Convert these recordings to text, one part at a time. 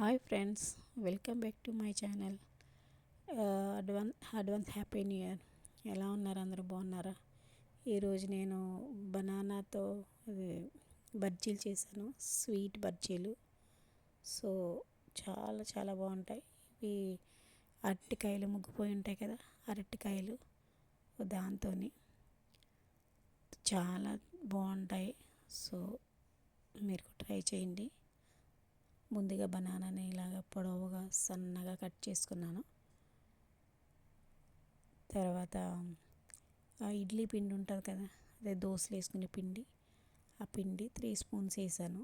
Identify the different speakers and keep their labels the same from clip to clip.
Speaker 1: Hi friends welcome back to my channel advance advance happy new year ఎలా ఉన్నారు అందరూ? బాగున్నారా? ఈరోజు నేను బనానాతో బజ్జీలు చేశాను స్వీట్ బజ్జీలు. సో చాలా చాలా బాగుంటాయి. ఇవి అరటికాయలు ముగ్గిపోయి ఉంటాయి కదా అరటికాయలు దాంతో చాలా బాగుంటాయి. సో మీరు ట్రై చేయండి. ముందుగా బనానాని ఇలాగ పొడవుగా సన్నగా కట్ చేసుకున్నాను. తర్వాత ఆ ఇడ్లీ పిండి ఉంటుంది కదా అదే దోశలు వేసుకునే పిండి ఆ పిండి త్రీ స్పూన్స్ వేసాను.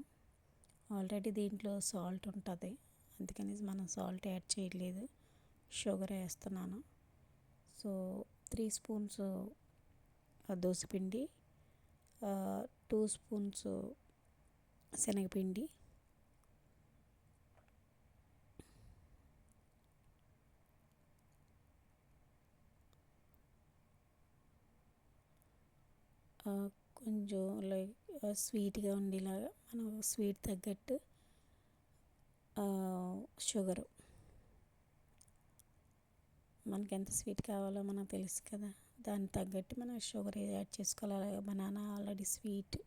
Speaker 1: ఆల్రెడీ దీంట్లో సాల్ట్ ఉంటుంది అందుకని మనం సాల్ట్ యాడ్ చేయట్లేదు షుగర్ వేస్తున్నాను. సో త్రీ స్పూన్స్ దోశ పిండి టూ స్పూన్స్ శనగపిండి కొంచెం లైక్ స్వీట్గా ఉండేలాగా మనం స్వీట్ తగ్గట్టు షుగరు. మనకి ఎంత స్వీట్ కావాలో మనకు తెలుసు కదా దానికి తగ్గట్టు మనం షుగర్ యాడ్ చేసుకోవాలి. Banana already sweet.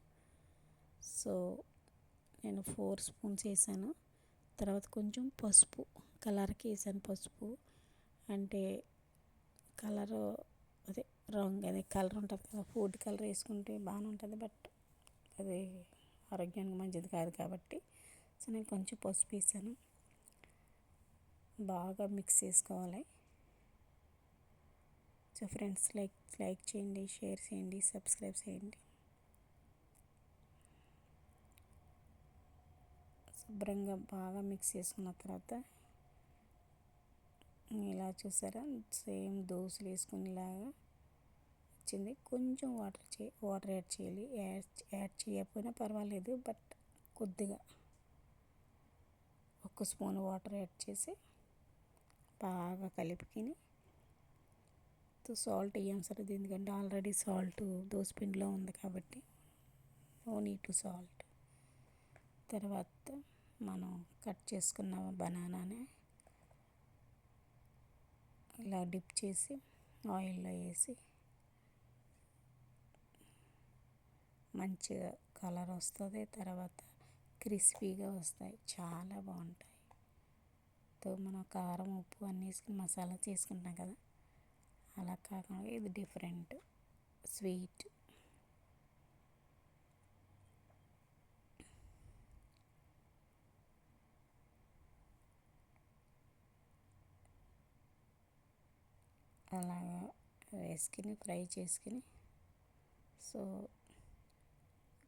Speaker 1: సో నేను ఫోర్ స్పూన్స్ వేసాను. తర్వాత కొంచెం పసుపు కలర్కి వేసాను పసుపు. అంటే కలరు అదే రాంగ్ అది కలర్ ఉంటుంది కదా ఫుడ్ కలర్ వేసుకుంటే బాగానే ఉంటుంది బట్ అది ఆరోగ్యానికి మంచిది కాదు కాబట్టి. సో నేను కొంచెం పసుపు వేసాను. బాగా మిక్స్ చేసుకోవాలి. సో ఫ్రెండ్స్ లైక్ లైక్ చేయండి షేర్ చేయండి సబ్స్క్రైబ్ చేయండి. శుభ్రంగా బాగా మిక్స్ చేసుకున్న తర్వాత ఇలా చూసారా? సేమ్ దోశలు వేసుకునేలాగా వచ్చింది. కొంచెం వాటర్ చే వాటర్ యాడ్ చేయాలి. యాడ్ యాడ్ చేయకపోయినా పర్వాలేదు బట్ కొద్దిగా. ఒక స్పూన్ వాటర్ యాడ్ చేసి బాగా కలిపికిని. సాల్ట్ వేయం సరే ఎందుకంటే ఆల్రెడీ సాల్ట్ పిండిలో ఉంది కాబట్టి నో నీ టు సాల్ట్. తర్వాత మనం కట్ చేసుకున్న బనానాని ఇలా డిప్ చేసి ఆయిల్లో వేసి మంచిగా కలర్ వస్తుంది తర్వాత క్రిస్పీగా వస్తాయి. చాలా బాగుంటాయి. తో మనం కారం ఉప్పు అన్నీ వేసుకుని మసాలా చేసుకుంటాం కదా. అలా కాకుండా ఇది డిఫరెంట్ స్వీట్. అలాగా వేసుకుని ఫ్రై చేసుకుని సో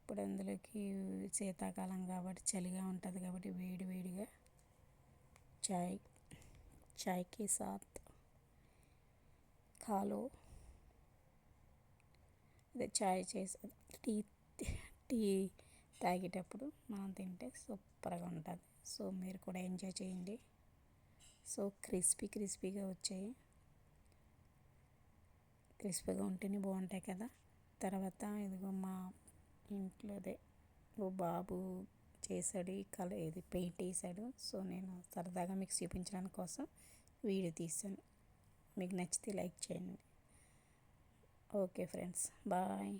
Speaker 1: ఇప్పుడు అందులోకి శీతాకాలం కాబట్టి చలిగా ఉంటుంది కాబట్టి వేడి వేడిగా చాయ్ చాయ్కి సాత్ కాలు అదే చాయ్ చేసే టీ టీ తాగేటప్పుడు మనం తింటే సూపర్గా ఉంటుంది. సో మీరు కూడా ఎంజాయ్ చేయండి. సో క్రిస్పీ క్రిస్పీగా వచ్చాయి. క్రిస్పీగా ఉంటేనే బాగుంటాయి కదా. తర్వాత ఇదిగో మా ఇంట్లోదే. ఓ బాబు చేశాడు ఈ కలర్ ఇది పెయింట్ వేసాడు సో నేను సరదాగా మీకు చూపించడానికి కోసం వీడియో తీసాను మీకు నచ్చితే లైక్ చేయండి. Okay friends bye.